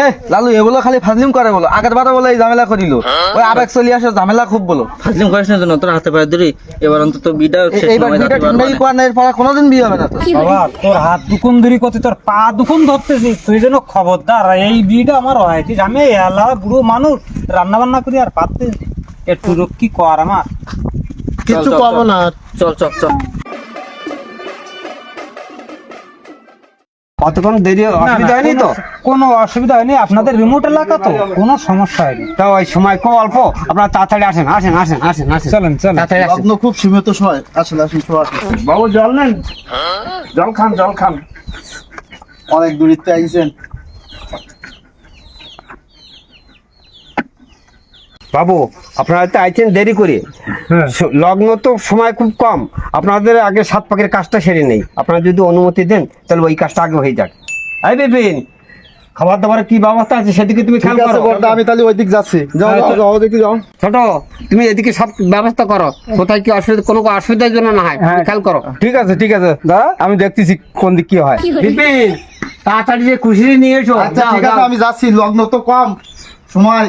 এ লালু এগুলো খালি ফাজলিম করে বলো। আগের বারে বলে এই ঝামেলা করিল। ওই আবেগ চলে আসে ঝামেলা খুব বলো। ফাজিম করিস না জন্য তোর হাতে পায়ে ধরি এবার অন্তত বিটা এইবার বিটা ঠান্ডাই। কোয়া নেই পড়া কোনোদিন বিয়ে হবে না তো বাবা তোর হাত দুকুন ধরি কত তোর পা দুকুন ধরতেছি তুই যেন খবরদার এই বিয়েটা আমার হয় ঠিক আমি এলা বুড়ো মানুষ রান্না বান্না করি আর পারতে একটু রক্ষী কর আমার? কিছু পাবো না। চল চল চল। কতক্ষণ দেরি অসুবিধা হয়নি তো? কোনো অসুবিধা হয়নি আপনাদের রিমোট এলাকা তো কোনো সমস্যা হয়নি। তা ওই সময় খুব অল্প আপনারা তাড়াতাড়ি আসেন আসেন আসেন আসেন আসেন। চলেন চলেন। তাড়াতাড়ি আসেন। খুব সীমিত সময় আসলে আসুন সবাই বাবু জল নেন? জল খান জল খান। অনেক দূরিত্বে আইছেন। বাবু আপনারা তো আইছেন দেরি করে। হ্যাঁ। লগ্ন তো সময় খুব কম। আপনাদের আগে সাত পাকের কাজটা সেরে নেই। আপনারা যদি অনুমতি দেন তাহলে ওই কাজটা আগে হয়ে যাক। এই বিপিন খাবার দাবারের কি ব্যবস্থা আছে সেদিকে তুমি খেয়াল করো। আমি তাহলে ওই দিক যাচ্ছি। যাও হ্যাঁ, যাও, যাও দেখি যাও। ছোট তুমি এদিকে সব ব্যবস্থা করো। কোথায় কি অসুবিধা কোনো অসুবিধার জন্য না হয়। হ্যাঁ। খেয়াল করো। ঠিক আছে ঠিক আছে। দাদা আমি দেখতেছি কোন দিক কি হয়। বিপিন তাড়াতাড়ি যে খুশি নিয়ে এসো। আচ্ছা ঠিক আছে আমি যাচ্ছি। লগ্ন তো কম। সময়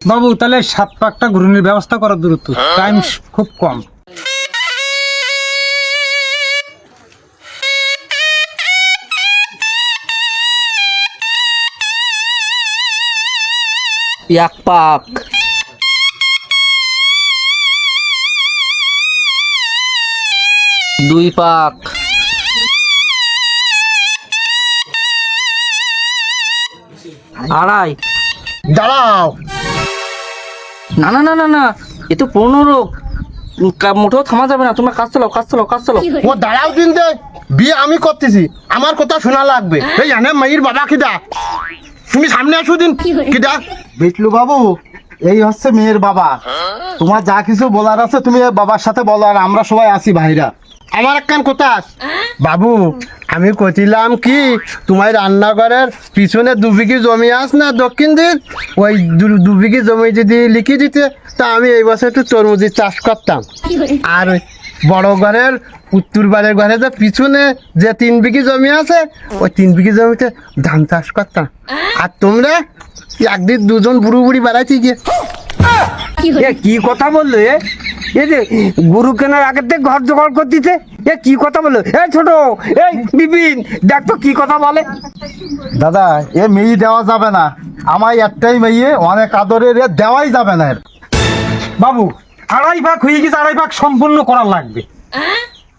বাবু তাহলে সাত পাকটা ঘুরনির ব্যবস্থা করার দূরত্ব টাইম খুব কম। এক পাক। দুই পাক। আড়াই। দাঁড়াও। না না না না না এ তো পুরনো রোগ মোটেও থামা যাবে না তোমরা কাজ চালাও কাজ চালাও কাজ চালাও। ও দাঁড়াও দিন দে। বিয়ে আমি করতেছি। আমার কথা শোনা লাগবে। এই জানে মাইর বাবা কিদা তুমি সামনে আসো দিন। কিদা বিটলু বাবু এই হচ্ছে মেয়ের বাবা। তোমার যা কিছু বলার আছে তুমি বাবার সাথে বলো আর আমরা সবাই আছি ভাইরা। আমার একখান কথা আছে। বাবু, আমি কছিলাম কি, তোমার রান্নাঘরের পিছনে দু বিঘি জমি আস না দক্ষিণ দিক? ওই দু- বিঘি জমি যদি লিখে দিতে, তা আমি এই বছর একটু তরমুজের চাষ করতাম। আর বড় ঘরের, উত্তর বাড়ির ঘরে যে পিছনে যে তিন বিঘি জমি আছে, ওই তিন বিঘি জমিতে ধান চাষ করতাম। আর তোমরা? একদিন দুজন বুড়ো বুড়ি বেড়াইছি গিয়ে। এ কি কথা বলল এ? এ যে গুরু কেনার আগের থেকে ঘর জোগাড় করতেছে? এ কি কথা বলল? এ ছোট এই বিপিন দেখ তো কি কথা বলে। দাদা এ মেয়ে দেওয়া যাবে না। আমার একটাই মেয়ে অনেক আদরের এ দেওয়াই যাবে না এর। বাবু আড়াই ভাগ হয়ে গেছে আড়াই ভাগ সম্পূর্ণ করার লাগবে।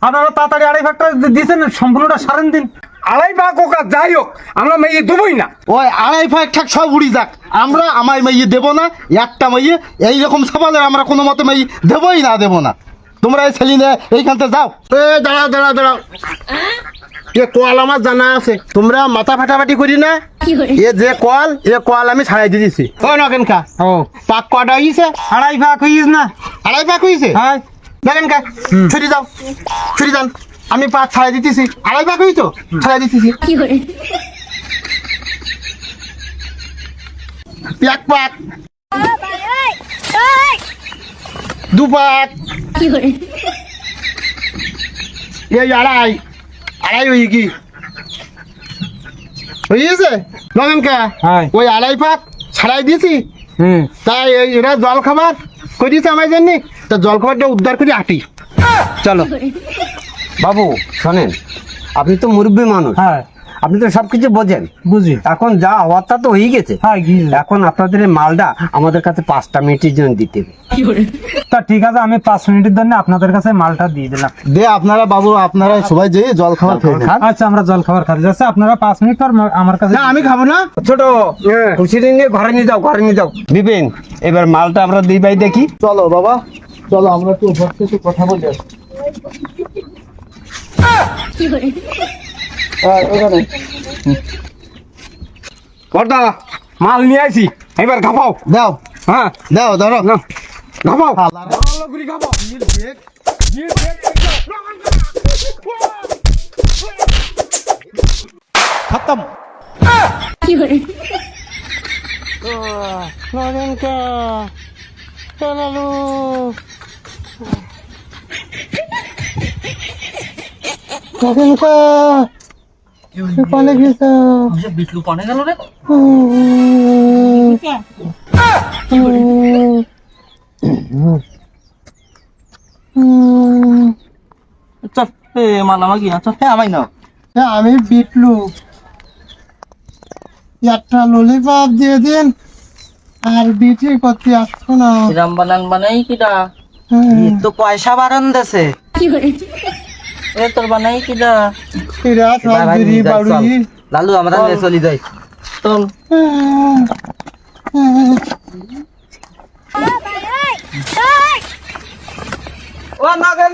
আপনারা তাড়াতাড়ি আড়াই ভাগটা দিয়েছেন সম্পূর্ণটা সারেন দিন। আড়াই বা কোকা যাই হোক আমরা মেয়ে দেবই না। ওই আড়াই ফাইভ ঠাক সব উড়ি যাক। আমরা আমার মেয়ে দেবো না একটা মেয়ে এইরকম সবালে আমরা কোনো মতে মেয়ে দেবই না দেবো না। তোমরা এই ছেলে নিয়ে এইখান থেকে যাও। এ দাঁড়াও দাঁড়াও দাঁড়াও। এ কল আমার জানা আছে। তোমরা মাথা ফাটাফাটি করি না। এ যে কল এ কল আমি ছাড়াই দিয়েছি ও নগেন কা? ও পাক কটা হয়েছে আড়াই হয়ে গেছে না। আড়াই পাক হয়েছে হ্যাঁ। নগেন কা? ছুটি যাও। ছুটি যান। আমি পাক ছাড়াই দিতেছি। আড়াই পাক হয়েছো ছাড়াই দিতেছি। এক পাক দু পাক এই আড়াই। আড়াই হয়ে কি হয়ে গেছে? নগেন কা? হ্যাঁ। ওই আড়াই পাক ছাড়াই দিয়েছি। হুম। তাই এরা জল খাবার করিয়েছে আমার জন্য তা জল খাবারটা উদ্ধার করে হাঁটি। চলো। বাবু শোনেন আপনি তো মুরব্বী মানুষ। হ্যাঁ। আপনি তো সবকিছু বোঝেন। বুঝি। এখন যা হওয়ার তা তো হয়ে গেছে। হ্যাঁ এখন আপনাদের এই মালটা আমাদের কাছে পাঁচটা মিনিটের জন্য দিতে হবে। তা ঠিক আছে আমি পাঁচ মিনিটের জন্য আপনাদের কাছে মালটা দিয়ে দিলাম। দে আপনারা বাবু আপনারা সবাই যেয়ে জল খাবার খেয়ে আচ্ছা আমরা জল খাবার খাতে যাচ্ছি আপনারা পাঁচ মিনিট পর আমার কাছে আমি খাব না। ছোট খুশি নিয়ে ঘরে নিয়ে যাও ঘরে নিয়ে যাও। বিপিন এবার মালটা আমরা দুই ভাই দেখি। চলো বাবা। চলো আমরা একটু ঘর থেকে কথা বলি। কর্তা মাল নিয়ে আইছি। এবার খাপাও দাও। হ্যাঁ। দাও ধরো। না খাপাও খতম। লালু কখন কা কলে গেছে বিটলু পানে গেল রে। চল চল হ্যাঁ আমাই নাও। আমি বিটলু একটা ললিপপ দিয়ে দিন আর বিটি করতে আসব না। কিরাম বানান বানাই কিডা? তো পয়সা বারণ দেছে। এ তোর বানাই কিডা এরা সব বিড়ি বাড়ি লালু আমরা চলি। যাই। চল। ও নাগেন